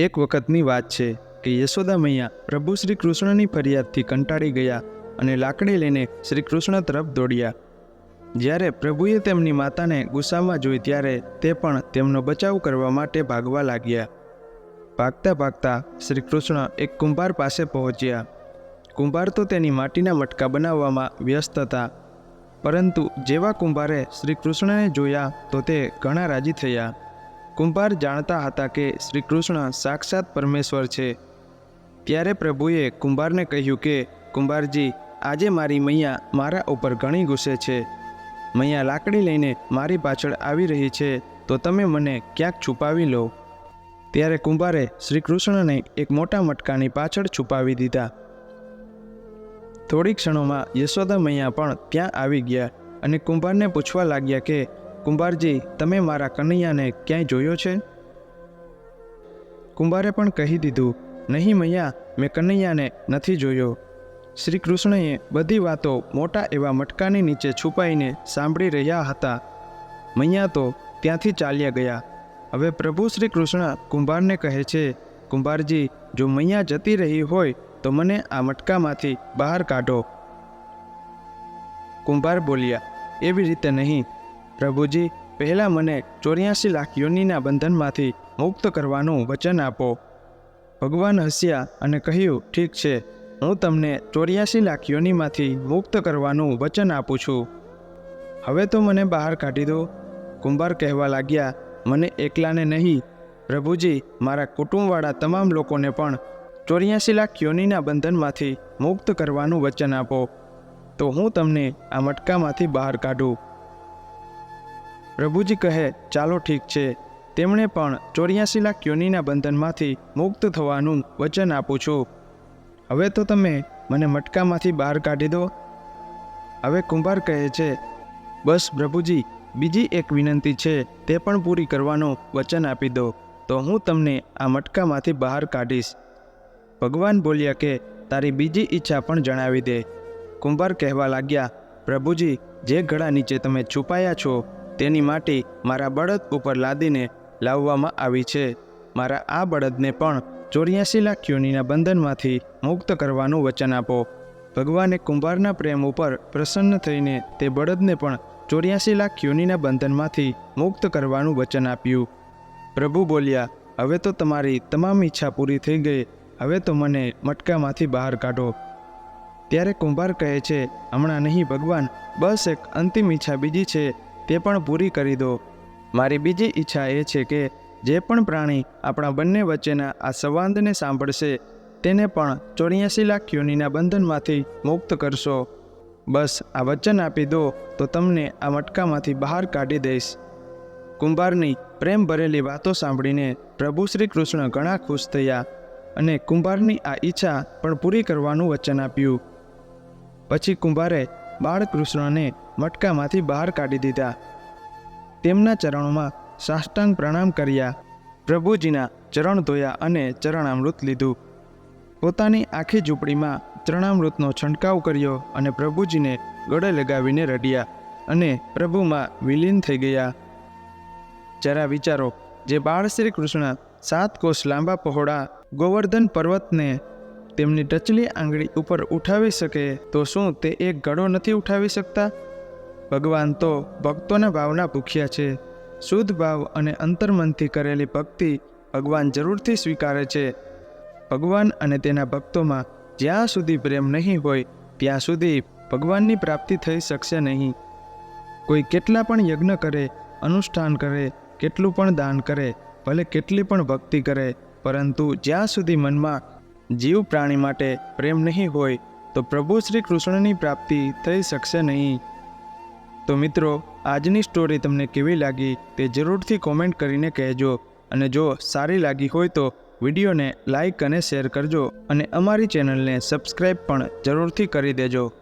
એક વખતની વાત છે કે યશોદા મૈયા પ્રભુ શ્રી કૃષ્ણની ફરિયાદથી કંટાળી ગયા અને લાકડી લઈને શ્રી કૃષ્ણ તરફ દોડ્યા. જ્યારે પ્રભુએ તેમની માતાને ગુસ્સામાં જોઈ ત્યારે તે પણ તેમનો બચાવ કરવા માટે ભાગવા લાગ્યા. ભાગતા ભાગતા શ્રી કૃષ્ણ એક કુંભાર પાસે પહોંચ્યા. કુંભાર તો તેની માટીના મટકા બનાવવામાં વ્યસ્ત હતા, પરંતુ જેવા કુંભારે શ્રી કૃષ્ણને જોયા તો તે ઘણા રાજી થયા. કુંભાર જાણતા હતા કે શ્રી કૃષ્ણ સાક્ષાત પરમેશ્વર છે. ત્યારે પ્રભુએ કુંભારને કહ્યું કે, કુંભારજી, આજે મારી મૈયા મારા ઉપર ઘણી ગુસ્સે છે. મૈયા લાકડી લઈને મારી પાછળ આવી રહી છે, તો તમે મને ક્યાંક છુપાવી લો. ત્યારે કુંભારે શ્રી કૃષ્ણને એક મોટા મટકાની પાછળ છુપાવી દીધા. થોડી ક્ષણોમાં યશોદા મૈયા પણ ત્યાં આવી ગયા અને કુંભારને પૂછવા લાગ્યા કે કુંભારજી, તમે મારા કનૈયાને ક્યાંય જોયો છે? કુંભારે પણ કહી દીધું, નહીં મૈયા, મેં કનૈયાને નથી જોયો. શ્રી કૃષ્ણએ બધી વાતો મોટા એવા મટકાની નીચે છુપાઈને સાંભળી રહ્યા હતા. મૈયા તો ત્યાંથી ચાલ્યા ગયા. હવે પ્રભુ શ્રી કૃષ્ણ કુંભારને કહે છે, કુંભારજી, જો મૈયા જતી રહી હોય, તો મને આ મટકામાંથી બહાર કાઢો. કુંભાર બોલ્યા, એવી રીતે નહીં. પ્રભુજી, પહેલાં મને ચોર્યાસી લાખ યોનિના બંધનમાંથી મુક્ત કરવાનું વચન આપો. ભગવાન હસ્યા અને કહ્યું, ઠીક છે, હું તમને ચોર્યાસી લાખ યોનિમાંથી મુક્ત કરવાનું વચન આપું છું. હવે તો મને બહાર કાઢી દો. કુંભાર કહેવા લાગ્યા, મને એકલાને નહીં. પ્રભુજી, મારા કુટુંબવાળા તમામ લોકોને પણ ચોર્યાસી લાખ યોનિના બંધનમાંથી મુક્ત કરવાનું વચન આપો. તો હું તમને આ મટકામાંથી બહાર કાઢું. પ્રભુજી કહે, ચાલો ઠીક છે. તેમણે પણ ચોર્યાસી લાખ યોનીના બંધનમાંથી મુક્ત થવાનું વચન આપું છું. હવે તો તમે મને મટકામાંથી બહાર કાઢી દો. હવે કુંભાર કહે છે, બસ પ્રભુજી, બીજી એક વિનંતી છે, તે પણ પૂરી કરવાનું વચન આપી દો. તો હું તમને આ મટકામાંથી બહાર કાઢીશ. ભગવાન બોલ્યા કે, તારી બીજી ઈચ્છા પણ જણાવી દે. કુંભાર કહેવા લાગ્યા, પ્રભુજી, જે ઘડા નીચે તમે છુપાયા છો તેની માટી મારા બળદ ઉપર લાદીને લાવવામાં આવી છે. મારા આ બળદને પણ ચોર્યાસી લાખ યોનીના બંધનમાંથી મુક્ત કરવાનું વચન આપો. ભગવાને કુંભારના પ્રેમ ઉપર પ્રસન્ન થઈને તે બળદને પણ ચોર્યાસી લાખ યોનીના બંધનમાંથી મુક્ત કરવાનું વચન આપ્યું. પ્રભુ બોલ્યા, હવે તો તમારી તમામ ઈચ્છા પૂરી થઈ ગઈ. હવે તો મને મટકામાંથી બહાર કાઢો. ત્યારે કુંભાર કહે છે, હમણાં નહીં, ભગવાન. બસ એક અંતિમ ઈચ્છા બીજી છે. તે પણ પૂરી કરી દો. મારી બીજી ઈચ્છા એ છે કે જે પણ પ્રાણી આપણા બંને વચ્ચેના આ સંવાદને સાંભળશે, તેને પણ ચોર્યાસી લાખ યોનીના બંધનમાંથી મુક્ત કરશો. બસ, આ વચન આપી દો તો તમને આ મટકામાંથી બહાર કાઢી દઈશ. કુંભારની પ્રેમ ભરેલી વાતો સાંભળીને પ્રભુ શ્રી કૃષ્ણ ઘણા ખુશ થયા અને કુંભારની આ ઈચ્છા પણ પૂરી કરવાનું વચન આપ્યું. પછી કુંભારે બાળકૃષ્ણને મટકામાંથી બહાર કાઢી દીધા. તેમના ચરણોમાં સાષ્ટાંગ પ્રણામ કર્યા. પ્રભુજીના ચરણ ધોયા અને ચરણામૃત લીધું. પોતાની આખી ઝૂંપડીમાં ચરણામૃતનો છંટકાવ કર્યો અને પ્રભુજીને ગળે લગાવીને રડ્યા અને પ્રભુમાં વિલીન થઈ ગયા. જરા વિચારો, જે બાળ શ્રી કૃષ્ણ સાત કોષ લાંબા પહોળા ગોવર્ધન પર્વતને તેમની ટચલી આંગળી ઉપર ઉઠાવી શકે, તો શું તે એક ગળો નથી ઉઠાવી શકતા? ભગવાન તો ભક્તોના ભાવના ભૂખ્યા છે. શુદ્ધ ભાવ અને અંતર્મનથી કરેલી ભક્તિ ભગવાન જરૂરથી સ્વીકારે છે. ભગવાન અને તેના ભક્તોમાં જ્યાં સુધી પ્રેમ નહીં હોય, ત્યાં સુધી ભગવાનની પ્રાપ્તિ થઈ શકશે નહીં. કોઈ કેટલા પણ યજ્ઞ કરે, અનુષ્ઠાન કરે, કેટલું પણ દાન કરે, ભલે કેટલી પણ ભક્તિ કરે, પરંતુ જ્યાં સુધી મનમાં જીવ પ્રાણી માટે પ્રેમ નહીં હોય તો પ્રભુ શ્રી કૃષ્ણની પ્રાપ્તિ થઈ શકશે નહીં. તો મિત્રો, આજની સ્ટોરી તમને કેવી લાગી તે જરૂરથી કોમેન્ટ કરીને કહેજો અને જો સારી લાગી હોય તો વિડીયોને લાઈક અને શેર કરજો અને અમારી ચેનલને સબસ્ક્રાઈબ પણ જરૂરથી કરી દેજો.